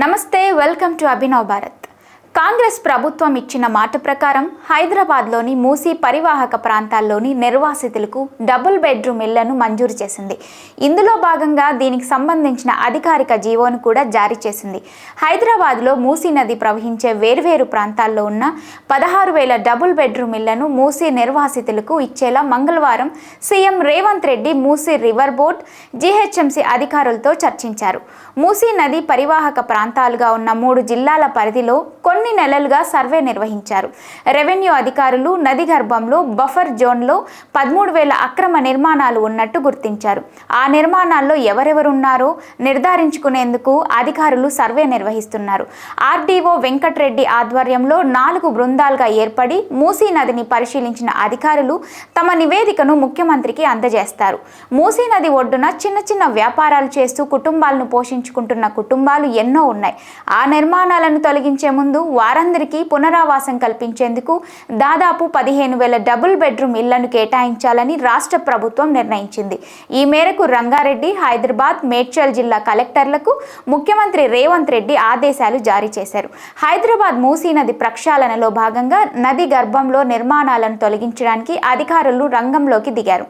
నమస్తే welcome to Abhinav Bharat. Congress ప్రభుత్వం ఇచ్చిన మాట ప్రకారం హైదరాబాద్లోని మూసీ పరివాహక ప్రాంతాల్లోని నిర్వాసితులకు డబుల్ బెడ్రూమ్ ఇళ్ళను మంజూరు చేసింది. ఇందులో భాగంగా దీనికి సంబంధించిన అధికారిక జీవోను కూడా జారీ చేసింది. హైదరాబాద్లో మూసీ నది ప్రవహించే వేర్వేరు ప్రాంతాల్లో ఉన్న పదహారు వేల డబుల్ బెడ్రూమ్ ఇళ్ళను మూసీ నిర్వాసితులకు ఇచ్చేలా మంగళవారం CM Revanth Reddy Musi river board GHMC అధికారులతో చర్చించారు. మూసీ నది పరివాహక ప్రాంతాలుగా ఉన్న మూడు జిల్లాల పరిధిలో కొన్ని నెలలుగా సర్వే నిర్వహించారు. రెవెన్యూ అధికారులు నది గర్భంలో బఫర్ జోన్లో పదమూడు వేల అక్రమ నిర్మాణాలు ఉన్నట్టు గుర్తించారు. ఆ నిర్మాణాల్లో ఎవరెవరున్నారో నిర్ధారించుకునేందుకు అధికారులు సర్వే నిర్వహిస్తున్నారు. ఆర్డీఓ వెంకట్రెడ్డి ఆధ్వర్యంలో నాలుగు బృందాలుగా ఏర్పడి మూసీ నదిని పరిశీలించిన అధికారులు తమ నివేదికను ముఖ్యమంత్రికి అందజేస్తారు. మూసీ నది ఒడ్డున చిన్న చిన్న వ్యాపారాలు చేస్తూ కుటుంబాలను పోషించుకుంటున్న కుటుంబాలు ఎన్నో ఉన్నాయి. ఆ నిర్మాణాలను తొలగించే ముందు వారందరికీ పునరావాసం కల్పించేందుకు దాదాపు పదిహేను వేల డబుల్ బెడ్రూమ్ ఇళ్ళను కేటాయించాలని రాష్ట్ర ప్రభుత్వం నిర్ణయించింది. ఈ మేరకు రంగారెడ్డి హైదరాబాద్ మేడ్చల్ జిల్లా కలెక్టర్లకు ముఖ్యమంత్రి రేవంత్ రెడ్డి ఆదేశాలు జారీ చేశారు. హైదరాబాద్ మూసీ నది ప్రక్షాళనలో భాగంగా నది గర్భంలో నిర్మాణాలను తొలగించడానికి అధికారులు రంగంలోకి దిగారు.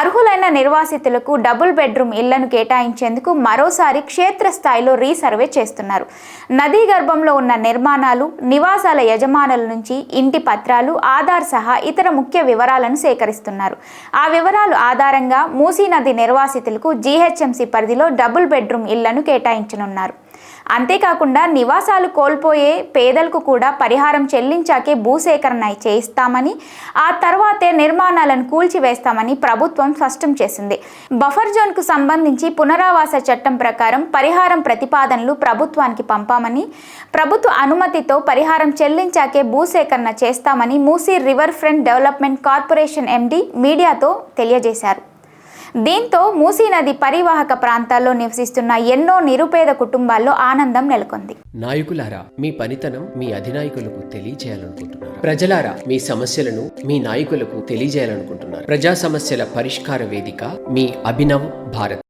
అర్హులైన నిర్వాసితులకు డబుల్ బెడ్రూమ్ ఇళ్ళను కేటాయించేందుకు మరోసారి క్షేత్రస్థాయిలో రీసర్వే చేస్తున్నారు. నదీ గర్భంలో ఉన్న నిర్మాణాలు నివాసాల యజమానుల నుంచి ఇంటి పత్రాలు ఆధార్ సహా ఇతర ముఖ్య వివరాలను సేకరిస్తున్నారు. ఆ వివరాలు ఆధారంగా మూసీ నది నిర్వాసితులకు జీహెచ్ఎంసీ పరిధిలో డబుల్ బెడ్రూమ్ ఇళ్ళను కేటాయించనున్నారు. అంతేకాకుండా నివాసాలు కోల్పోయే పేదలకు కూడా పరిహారం చెల్లించాకే భూసేకరణ చేయిస్తామని ఆ తర్వాతే నిర్మాణాలను కూల్చివేస్తామని ప్రభుత్వం స్పష్టం చేసింది. బఫర్ జోన్కు సంబంధించి పునరావాస చట్టం ప్రకారం పరిహారం ప్రతిపాదనలు ప్రభుత్వానికి పంపామని ప్రభుత్వ అనుమతితో పరిహారం చెల్లించాకే భూసేకరణ చేస్తామని Musi river front development corporation MD మీడియాతో తెలియజేశారు. దీంతో మూసీ నది పరివాహక ప్రాంతాల్లో నివసిస్తున్న ఎన్నో నిరుపేద కుటుంబాల్లో ఆనందం నెలకొంది. నాయకులారా మీ పనితనం మీ అధినాయకులకు తెలియజేయాలనుకుంటున్నారు. ప్రజలారా మీ సమస్యలను మీ నాయకులకు తెలియజేయాలనుకుంటున్నారు. ప్రజా సమస్యల పరిష్కార వేదిక మీ అభినవ్ భారత్.